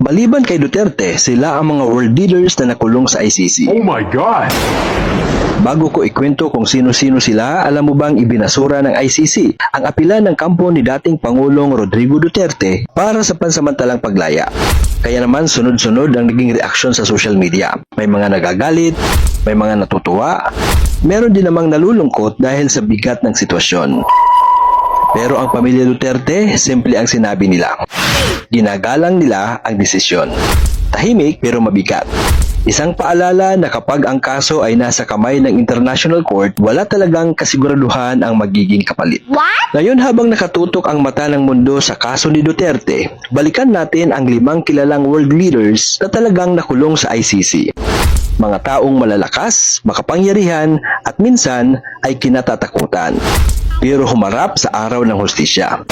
Maliban kay Duterte, sila ang mga world leaders na nakulong sa ICC. Oh my god! Bago ko ikwento kung sino-sino sila, alam mo bang ibinasura ng ICC ang apila ng kampo ni dating Pangulong Rodrigo Duterte para sa pansamantalang paglaya. Kaya naman sunod-sunod ang naging reaksyon sa social media. May mga nagagalit, may mga natutuwa, meron din namang nalulungkot dahil sa bigat ng sitwasyon. Pero ang pamilya Duterte, simple ang sinabi nila. Ginagalang nila ang desisyon. Tahimik pero mabigat. Isang paalala na kapag ang kaso ay nasa kamay ng International Court, wala talagang kasiguraduhan ang magiging kapalit. What? Ngayon habang nakatutok ang mata ng mundo sa kaso ni Duterte, balikan natin ang limang kilalang world leaders na talagang nakulong sa ICC. Mga taong malalakas, makapangyarihan at minsan ay kinatatakutan. Pero humarap sa araw ng hustisya.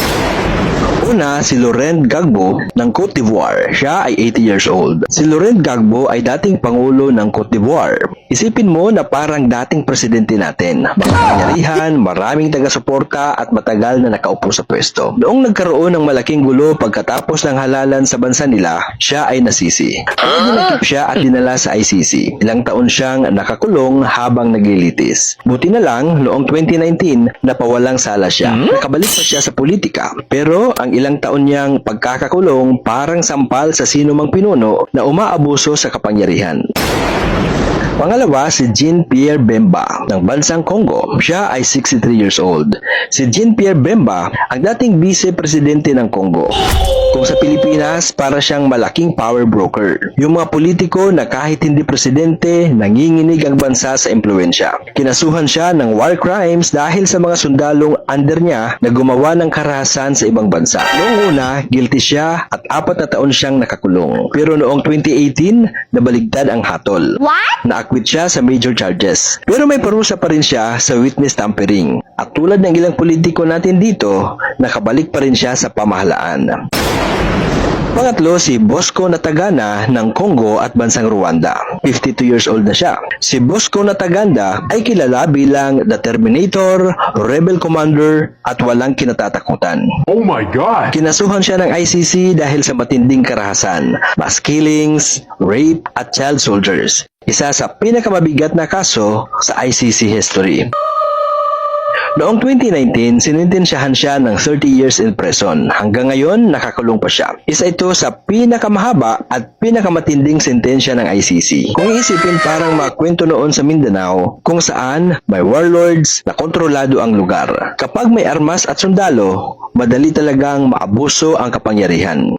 Una, si Laurent Gbagbo ng Cote d'Ivoire. Siya ay 80 years old. Si Laurent Gbagbo ay dating pangulo ng Cote d'Ivoire. Isipin mo na parang dating presidente natin. Makapangyarihan, maraming taga-suporta at matagal na nakaupo sa pwesto. Noong nagkaroon ng malaking gulo pagkatapos ng halalan sa bansa nila, siya ay nasisi. Kaya dinakip siya at dinala sa ICC. Ilang taon siyang nakakulong habang naglilitis. Buti na lang, noong 2019, napawalang sala siya. Nakabalik pa siya sa politika. Pero ang ilang taon niyang pagkakakulong parang sampal sa sino mang pinuno na umaabuso sa kapangyarihan. Pangalawa, si Jean-Pierre Bemba ng bansang Congo. Siya ay 63 years old. Si Jean-Pierre Bemba ang dating vice-presidente ng Congo. Kung sa Pilipinas, para siyang malaking power broker. Yung mga politiko na kahit hindi presidente, nanginginig ang bansa sa impluensya. Kinasuhan siya ng war crimes dahil sa mga sundalong under niya na gumawa ng karahasan sa ibang bansa. Noong una, guilty siya at apat na taon siyang nakakulong. Pero noong 2018, nabaligtad ang hatol. What? Naakwit siya sa major charges. Pero may parusa pa rin siya sa witness tampering. At tulad ng ilang politiko natin dito, nakabalik pa rin siya sa pamahalaan. Pangatlo, si Bosco Natagana ng Congo at bansang Rwanda. 52 years old na siya. Si Bosco Nataganda ay kilala bilang The Terminator, Rebel Commander at walang kinatatakutan. Oh my god! Kinasuhan siya ng ICC dahil sa matinding karahasan, mass killings, rape at child soldiers. Isa sa pinakamabigat na kaso sa ICC history. Noong 2019, sinintensyahan siya ng 30 years in prison. Hanggang ngayon, nakakulong pa siya. Isa ito sa pinakamahaba at pinakamatinding sentensya ng ICC. Kung iisipin parang mga kwento noon sa Mindanao, kung saan may warlords na kontrolado ang lugar. Kapag may armas at sundalo, madali talagang maabuso ang kapangyarihan.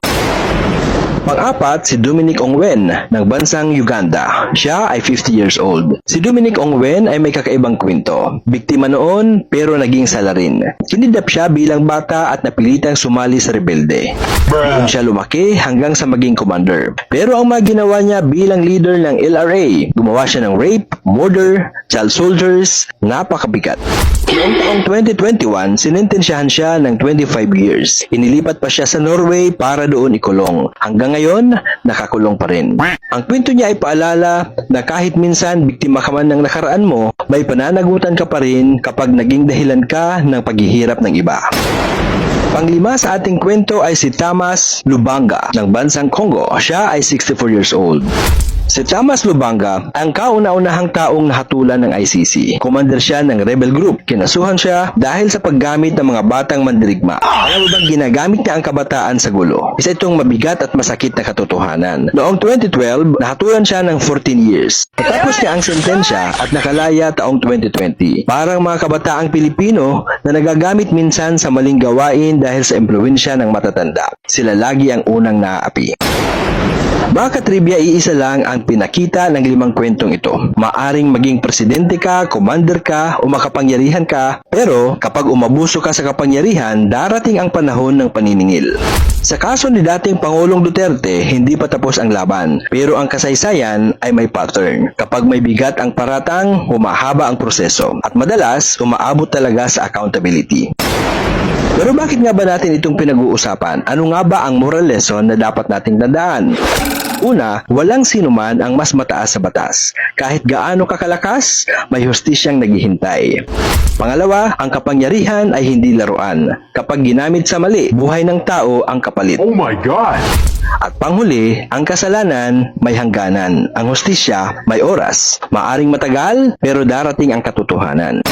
Pang-apat, si Dominic Ongwen ng bansang Uganda. Siya ay 50 years old. Si Dominic Ongwen ay may kakaibang kwento. Biktima noon pero naging salarin. Kinidap siya bilang bata at napilitang sumali sa rebelde. Doon siya lumaki hanggang sa maging commander. Pero ang mga ginawa niya bilang leader ng LRA, gumawa siya ng rape, murder, child soldiers, napakabigat. Noong taong 2021, sinintensyahan siya ng 25 years. Inilipat pa siya sa Norway para doon ikulong. Hanggang ngayon, nakakulong pa rin. Ang kwento niya ay paalala na kahit minsan biktima ka man ng nakaraan mo, may pananagutan ka pa rin kapag naging dahilan ka ng paghihirap ng iba. Panglima sa ating kwento ay si Tamas Lubanga ng bansang Congo. Siya ay 64 years old. Si Thomas Lubanga ang kauna-unahang taong nahatulan ng ICC. Commander siya ng rebel group. Kinasuhan siya dahil sa paggamit ng mga batang mandirigma. Alam mo bang ginagamit niya ang kabataan sa gulo? Isa itong mabigat at masakit na katotohanan. Noong 2012, nahatulan siya ng 14 years. Tapos niya ang sentensya at nakalaya taong 2020. Parang mga kabataang Pilipino na nagagamit minsan sa maling gawain dahil sa impluensya ng matatanda. Sila lagi ang unang naaapi. Baka trivia iisa lang ang pinakita ng limang kwentong ito. Maaring maging presidente ka, commander ka, o makapangyarihan ka, pero kapag umabuso ka sa kapangyarihan, darating ang panahon ng paniningil. Sa kaso ni dating Pangulong Duterte, hindi pa tapos ang laban, pero ang kasaysayan ay may pattern. Kapag may bigat ang paratang, humahaba ang proseso, at madalas, umaabot talaga sa accountability. Pero bakit nga ba natin itong pinag-uusapan? Ano nga ba ang moral lesson na dapat nating tandaan? Una, walang sinuman ang mas mataas sa batas. Kahit gaano kakalakas, may hustisyang naghihintay. Pangalawa, ang kapangyarihan ay hindi laruan. Kapag ginamit sa mali, buhay ng tao ang kapalit. Oh my god! At panghuli, ang kasalanan may hangganan. Ang hustisya may oras. Maaring matagal, pero darating ang katotohanan.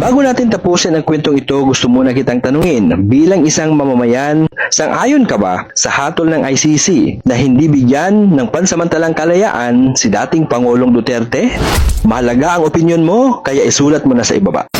Bago natin tapusin ang kwentong ito, gusto muna kitang tanungin, bilang isang mamamayan, sang-ayon ka ba sa hatol ng ICC na hindi bigyan ng pansamantalang kalayaan si dating Pangulong Duterte? Mahalaga ang opinion mo, kaya isulat mo na sa ibaba.